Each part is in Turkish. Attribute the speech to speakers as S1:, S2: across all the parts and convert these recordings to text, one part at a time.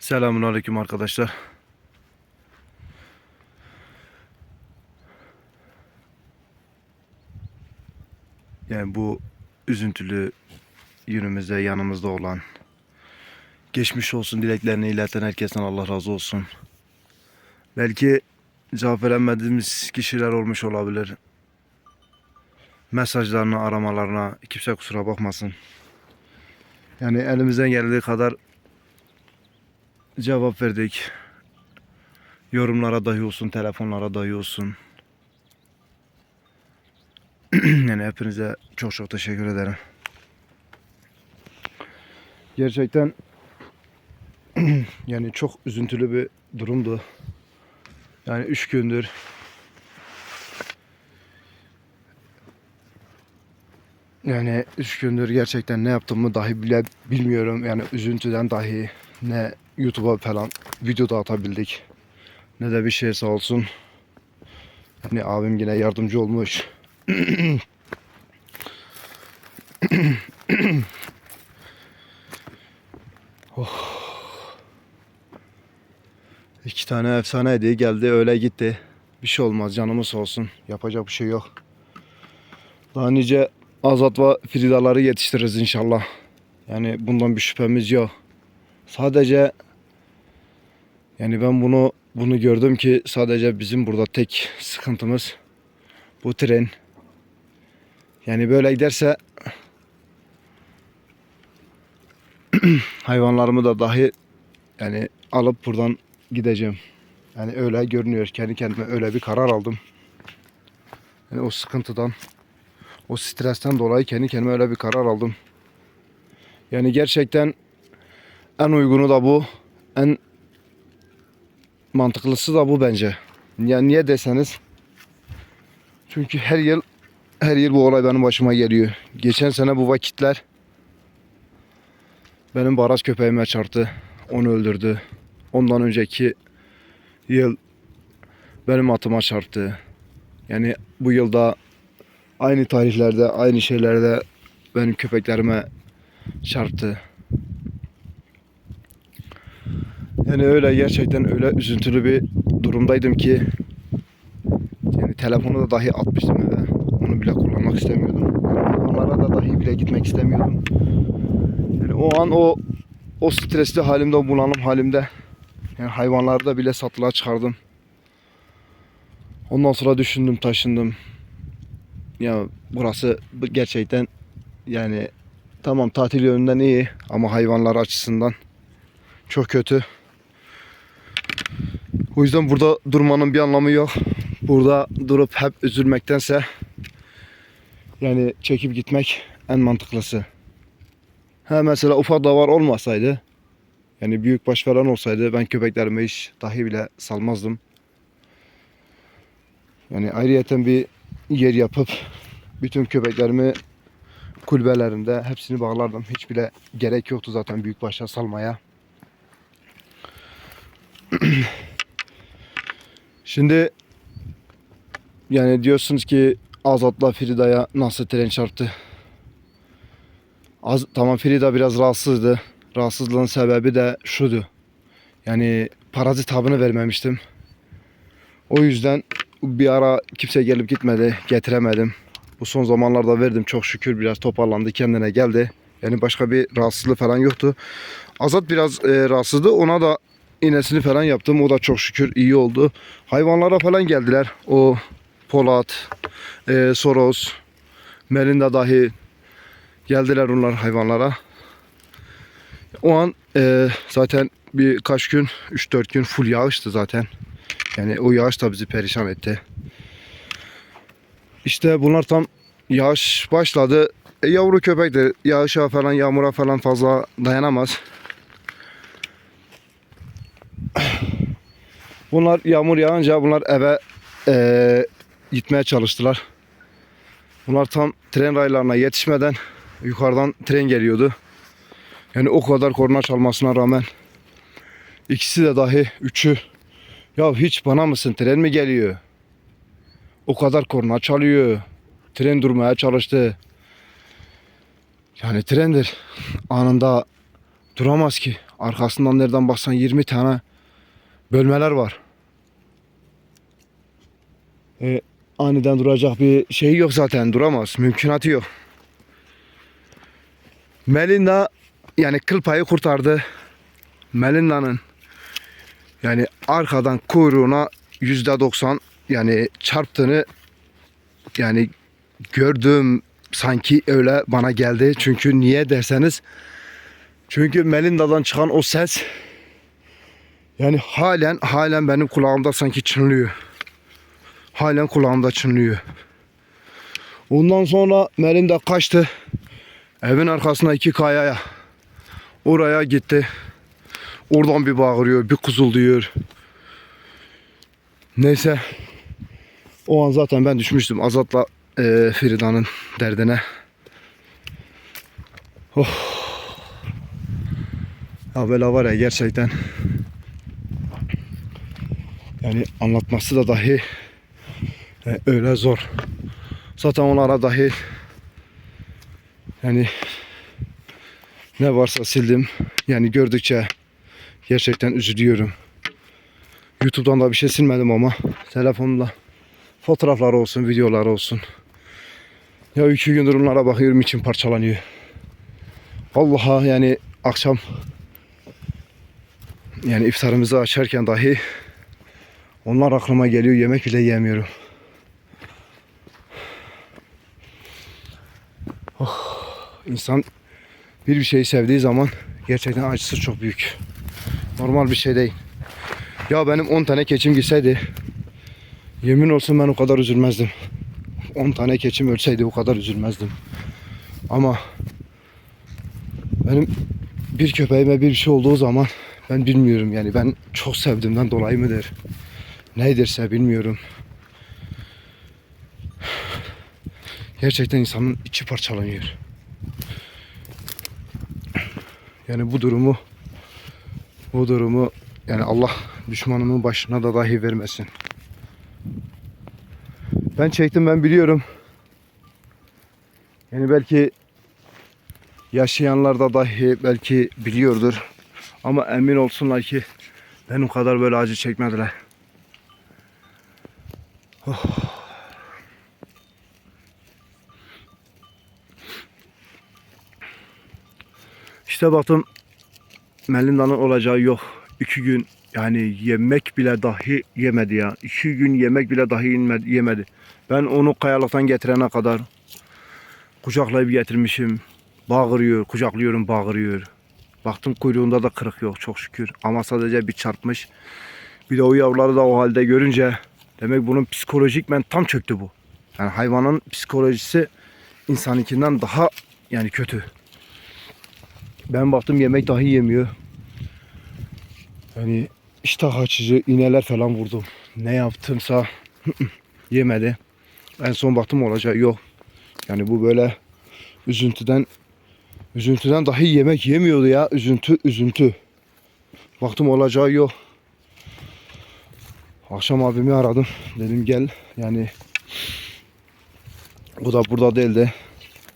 S1: Selamun Aleyküm arkadaşlar. Yani bu üzüntülü günümüzde yanımızda olan geçmiş olsun dileklerini ileten herkesten Allah razı olsun. Belki cevap veremediğimiz kişiler olmuş olabilir. Mesajlarına, aramalarına kimse kusura bakmasın. Yani elimizden geldiği kadar cevap verdik. Yorumlara dahi olsun, telefonlara dahi olsun. yani hepinize çok çok teşekkür ederim. Gerçekten yani çok üzüntülü bir durumdu. Yani üç gündür yani üç gündür gerçekten ne yaptığımı dahi bile bilmiyorum. Yani üzüntüden dahi ne YouTube'a falan video da atabildik. Ne de bir şey sağ olsun. Yani abim yine yardımcı olmuş. oh. İki tane efsane hediye geldi öyle gitti. Bir şey olmaz canımız olsun. Yapacak bir şey yok. Daha nice Azat ve Fridaları yetiştiririz inşallah. Yani bundan bir şüphemiz yok. Sadece yani ben bunu bunu gördüm ki sadece bizim burada tek sıkıntımız bu tren. Yani böyle giderse hayvanlarımı da dahi yani alıp buradan gideceğim. Yani öyle görünüyor. Kendi kendime öyle bir karar aldım. Yani o sıkıntıdan, o stresten dolayı kendi kendime öyle bir karar aldım. Yani gerçekten en uygunu da bu. En mantıklısı da bu bence. Ya niye deseniz çünkü her yıl her yıl bu olay benim başıma geliyor. Geçen sene bu vakitler benim baraj köpeğime çarptı. Onu öldürdü. Ondan önceki yıl benim atıma çarptı. Yani bu yılda aynı tarihlerde, aynı şeylerde benim köpeklerime çarptı. Yani öyle gerçekten öyle üzüntülü bir durumdaydım ki yani telefonu da dahi atmıştım eve. Onu bile kullanmak istemiyordum. Onlara da dahi bile gitmek istemiyordum. Yani o an o o stresli halimde, o bunalım halimde yani hayvanları da bile satılığa çıkardım. Ondan sonra düşündüm, taşındım. Ya burası bu gerçekten yani tamam tatil yönünden iyi ama hayvanlar açısından çok kötü. O yüzden burada durmanın bir anlamı yok. Burada durup hep üzülmektense yani çekip gitmek en mantıklısı. Ha mesela ufak davar olmasaydı yani büyük baş falan olsaydı ben köpeklerimi hiç dahi bile salmazdım. Yani ayrıyeten bir yer yapıp bütün köpeklerimi kulübelerinde hepsini bağlardım. Hiç bile gerek yoktu zaten büyük başa salmaya. Şimdi yani diyorsunuz ki Azat'la Frida'ya nasıl tren çarptı? Az, tamam Frida biraz rahatsızdı. Rahatsızlığın sebebi de şudu. Yani parazit habını vermemiştim. O yüzden bir ara kimse gelip gitmedi. Getiremedim. Bu son zamanlarda verdim. Çok şükür biraz toparlandı. Kendine geldi. Yani başka bir rahatsızlığı falan yoktu. Azat biraz e, rahatsızdı. Ona da iğnesini falan yaptım. O da çok şükür iyi oldu. Hayvanlara falan geldiler. O Polat, e, Soros, Melinda dahi geldiler onlar hayvanlara. O an e, zaten birkaç gün, 3-4 gün full yağıştı zaten. Yani o yağış da bizi perişan etti. İşte bunlar tam yağış başladı. E, yavru köpek de yağışa falan yağmura falan fazla dayanamaz. Bunlar yağmur yağınca bunlar eve e, gitmeye çalıştılar. Bunlar tam tren raylarına yetişmeden yukarıdan tren geliyordu. Yani o kadar korna çalmasına rağmen ikisi de dahi üçü ya hiç bana mısın tren mi geliyor? O kadar korna çalıyor. Tren durmaya çalıştı. Yani trendir. Anında duramaz ki. Arkasından nereden baksan 20 tane bölmeler var. E, aniden duracak bir şey yok zaten duramaz. Mümkünatı yok. Melinda yani kıl payı kurtardı. Melinda'nın yani arkadan kuyruğuna yüzde doksan yani çarptığını yani gördüğüm sanki öyle bana geldi. Çünkü niye derseniz çünkü Melinda'dan çıkan o ses yani halen halen benim kulağımda sanki çınlıyor. Halen kulağımda çınlıyor. Ondan sonra Melinda kaçtı. Evin arkasına iki kayaya. Oraya gitti. Oradan bir bağırıyor, bir kuzulduyor. Neyse. O an zaten ben düşmüştüm Azat'la eee Frida'nın derdine. Oh. Ya böyle var ya gerçekten. Yani anlatması da dahi e, öyle zor. Zaten onlara dahi yani ne varsa sildim. Yani gördükçe gerçekten üzülüyorum. YouTube'dan da bir şey silmedim ama telefonla fotoğraflar olsun, videolar olsun. Ya iki gündür onlara bakıyorum için parçalanıyor. Allah'a yani akşam yani iftarımızı açarken dahi onlar aklıma geliyor yemek bile yemiyorum. Oh, insan bir bir şeyi sevdiği zaman gerçekten acısı çok büyük. Normal bir şey değil. Ya benim 10 tane keçim gitseydi yemin olsun ben o kadar üzülmezdim. 10 tane keçim ölseydi o kadar üzülmezdim. Ama benim bir köpeğime bir şey olduğu zaman ben bilmiyorum yani ben çok sevdiğimden dolayı mıdır? Neydirse bilmiyorum. Gerçekten insanın içi parçalanıyor. Yani bu durumu bu durumu yani Allah düşmanımın başına da dahi vermesin. Ben çektim ben biliyorum. Yani belki yaşayanlar da dahi belki biliyordur. Ama emin olsunlar ki benim kadar böyle acı çekmediler. Oh. İşte baktım Melinda'nın olacağı yok. İki gün yani yemek bile dahi yemedi ya. İki gün yemek bile dahi yemedi. Ben onu kayalıktan getirene kadar kucaklayıp getirmişim. Bağırıyor, kucaklıyorum bağırıyor. Baktım kuyruğunda da kırık yok çok şükür. Ama sadece bir çarpmış. Bir de o yavruları da o halde görünce demek bunun psikolojikmen tam çöktü bu. Yani hayvanın psikolojisi insanınkinden daha yani kötü. Ben baktım yemek dahi yemiyor. Yani iştah açıcı iğneler falan vurdum. Ne yaptımsa yemedi. En son baktım olacağı yok. Yani bu böyle üzüntüden üzüntüden dahi yemek yemiyordu ya. Üzüntü üzüntü. Baktım olacağı yok. Akşam abimi aradım. Dedim gel. Yani o da burada değildi.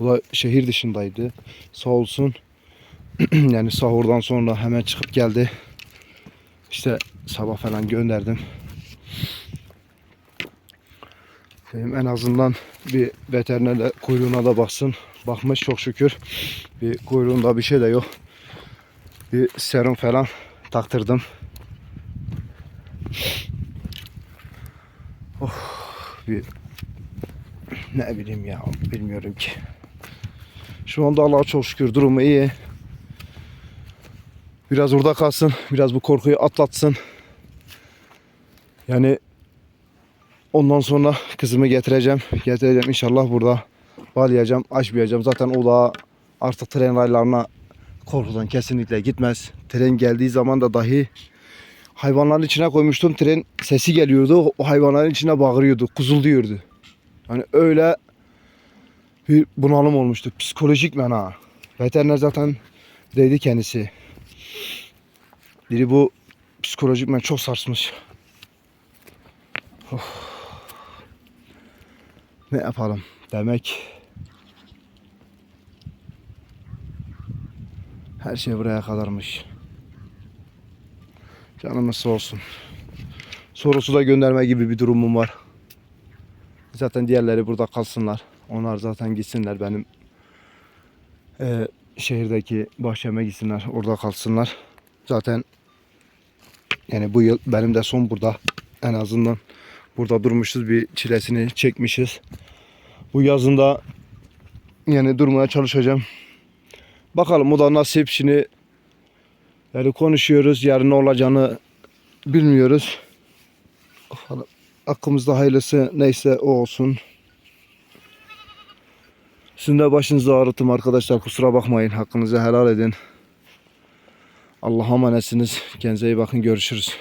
S1: O da şehir dışındaydı. Sağ olsun. yani sahurdan sonra hemen çıkıp geldi. İşte sabah falan gönderdim. Dedim en azından bir veterinerle kuyruğuna da baksın. Bakmış çok şükür. Bir kuyruğunda bir şey de yok. Bir serum falan taktırdım. Oh, bir ne bileyim ya bilmiyorum ki. Şu anda Allah'a çok şükür durumu iyi. Biraz orada kalsın. Biraz bu korkuyu atlatsın. Yani ondan sonra kızımı getireceğim. Getireceğim inşallah burada bağlayacağım. Açmayacağım. Zaten o da artık tren raylarına korkudan kesinlikle gitmez. Tren geldiği zaman da dahi hayvanların içine koymuştum. Tren sesi geliyordu. O hayvanların içine bağırıyordu. Kuzulduyordu. Hani öyle bir bunalım olmuştu. Psikolojik mena. Veteriner zaten dedi kendisi. Biri bu psikolojik ben çok sarsmış. Of. Ne yapalım? Demek Her şey buraya kadarmış. Canımız sağ olsun. Sorusu da gönderme gibi bir durumum var. Zaten diğerleri burada kalsınlar. Onlar zaten gitsinler benim eee, şehirdeki bahçeme gitsinler. Orada kalsınlar. Zaten yani bu yıl benim de son burada. En azından burada durmuşuz bir çilesini çekmişiz. Bu yazında yani durmaya çalışacağım. Bakalım o da nasip. Şimdi yani konuşuyoruz. Yarın ne olacağını bilmiyoruz. Aklımızda hayırlısı neyse o olsun. Sizin de başınızı ağrıttım arkadaşlar. Kusura bakmayın. Hakkınızı helal edin. Allah'a emanetsiniz. Kendinize iyi bakın. Görüşürüz.